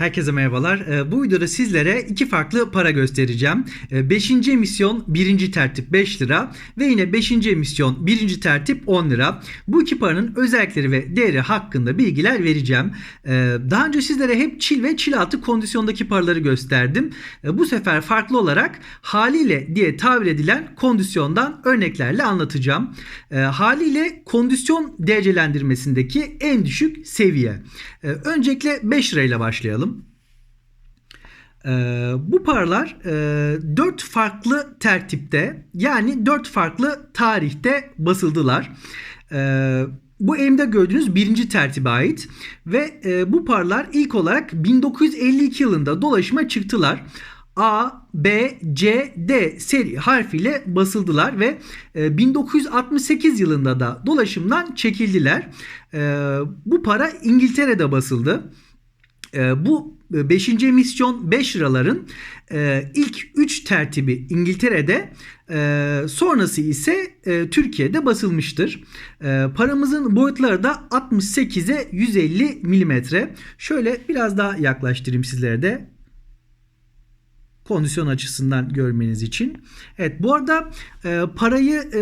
Herkese merhabalar. Ee, Bu videoda sizlere iki farklı para göstereceğim. 5. emisyon 1. tertip 5 lira ve yine 5. emisyon 1. tertip 10 lira. Bu iki paranın özellikleri ve değeri hakkında bilgiler vereceğim. Ee, Daha önce sizlere hep çil ve çil altı kondisyondaki paraları gösterdim. Ee, Bu sefer farklı olarak haliyle diye tabir edilen kondisyondan örneklerle anlatacağım. Haliyle kondisyon derecelendirmesindeki en düşük seviye. Öncelikle 5 lirayla başlayalım. Ee, bu paralar e, 4 farklı tertipte yani 4 farklı tarihte basıldılar. Ee, bu elimde gördüğünüz birinci tertibe ait ve e, bu paralar ilk olarak 1952 yılında dolaşıma çıktılar. A, B, C, D seri harfiyle basıldılar ve e, 1968 yılında da dolaşımdan çekildiler. E, bu para İngiltere'de basıldı. E, bu 5. emisyon 5 liraların e, ilk 3 tertibi İngiltere'de e, sonrası ise e, Türkiye'de basılmıştır. E, paramızın boyutları da 68'e 150 milimetre. Şöyle biraz daha yaklaştırayım sizlere de kondisyon açısından görmeniz için. Evet bu arada e, parayı e,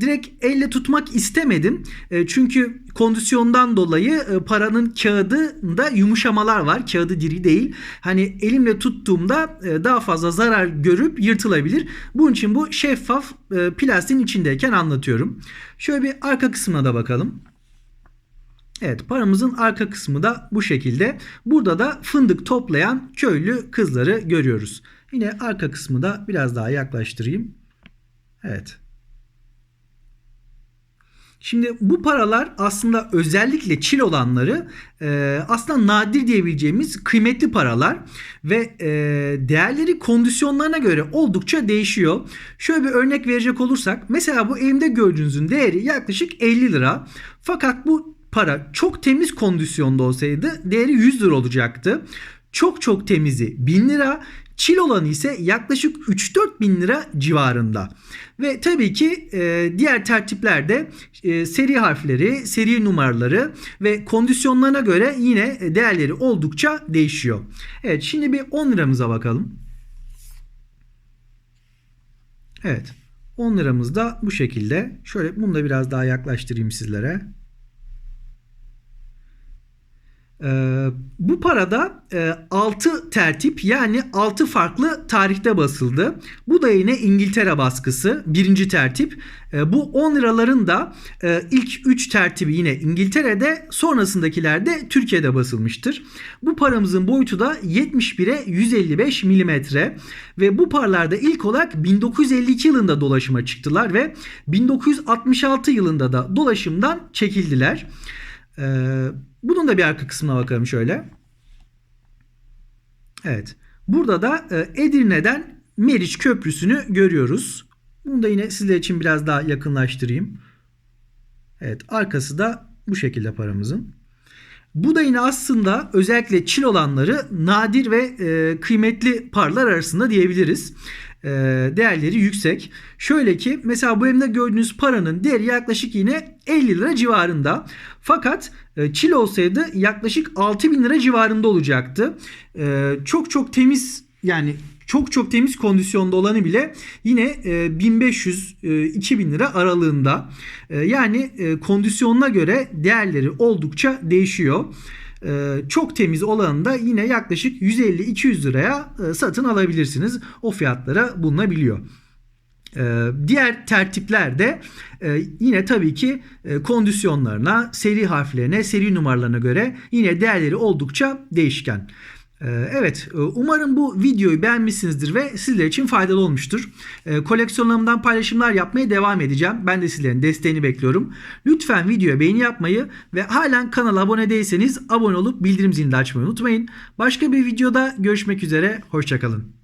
direkt elle tutmak istemedim. E, çünkü kondisyondan dolayı e, paranın kağıdında yumuşamalar var. Kağıdı diri değil. Hani elimle tuttuğumda e, daha fazla zarar görüp yırtılabilir. Bunun için bu şeffaf e, plastiğin içindeyken anlatıyorum. Şöyle bir arka kısmına da bakalım. Evet paramızın arka kısmı da bu şekilde. Burada da fındık toplayan köylü kızları görüyoruz. Yine arka kısmı da biraz daha yaklaştırayım. Evet. Şimdi bu paralar aslında özellikle çil olanları e, aslında nadir diyebileceğimiz kıymetli paralar ve e, değerleri kondisyonlarına göre oldukça değişiyor. Şöyle bir örnek verecek olursak mesela bu elimde gördüğünüzün değeri yaklaşık 50 lira. Fakat bu para çok temiz kondisyonda olsaydı değeri 100 lira olacaktı. Çok çok temizi 1000 lira. Çil olanı ise yaklaşık 3-4 bin lira civarında. Ve tabii ki e, diğer tertiplerde e, seri harfleri, seri numaraları ve kondisyonlarına göre yine değerleri oldukça değişiyor. Evet şimdi bir 10 liramıza bakalım. Evet 10 liramız da bu şekilde. Şöyle bunu da biraz daha yaklaştırayım sizlere. Ee, bu parada e, 6 tertip yani 6 farklı tarihte basıldı. Bu da yine İngiltere baskısı birinci tertip. E, bu 10 liraların da e, ilk 3 tertibi yine İngiltere'de sonrasındakiler de Türkiye'de basılmıştır. Bu paramızın boyutu da 71'e 155 milimetre ve bu paralarda ilk olarak 1952 yılında dolaşıma çıktılar ve 1966 yılında da dolaşımdan çekildiler. Ee, bunun da bir arka kısmına bakalım şöyle. Evet. Burada da e, Edirne'den Meriç Köprüsü'nü görüyoruz. Bunu da yine sizler için biraz daha yakınlaştırayım. Evet. Arkası da bu şekilde paramızın. Bu da yine aslında özellikle çil olanları nadir ve e, kıymetli parlar arasında diyebiliriz. E, değerleri yüksek. Şöyle ki mesela bu elimde gördüğünüz paranın değeri yaklaşık yine 50 lira civarında. Fakat e, çil olsaydı yaklaşık 6000 lira civarında olacaktı. E, çok çok temiz yani çok çok temiz kondisyonda olanı bile yine 1500-2000 lira aralığında. Yani kondisyonuna göre değerleri oldukça değişiyor. Çok temiz olanı da yine yaklaşık 150-200 liraya satın alabilirsiniz. O fiyatlara bulunabiliyor. diğer tertiplerde yine tabii ki kondisyonlarına, seri harflerine, seri numaralarına göre yine değerleri oldukça değişken. Evet umarım bu videoyu beğenmişsinizdir ve sizler için faydalı olmuştur. Koleksiyonlarımdan paylaşımlar yapmaya devam edeceğim. Ben de sizlerin desteğini bekliyorum. Lütfen videoya beğeni yapmayı ve halen kanala abone değilseniz abone olup bildirim zilini de açmayı unutmayın. Başka bir videoda görüşmek üzere. Hoşçakalın.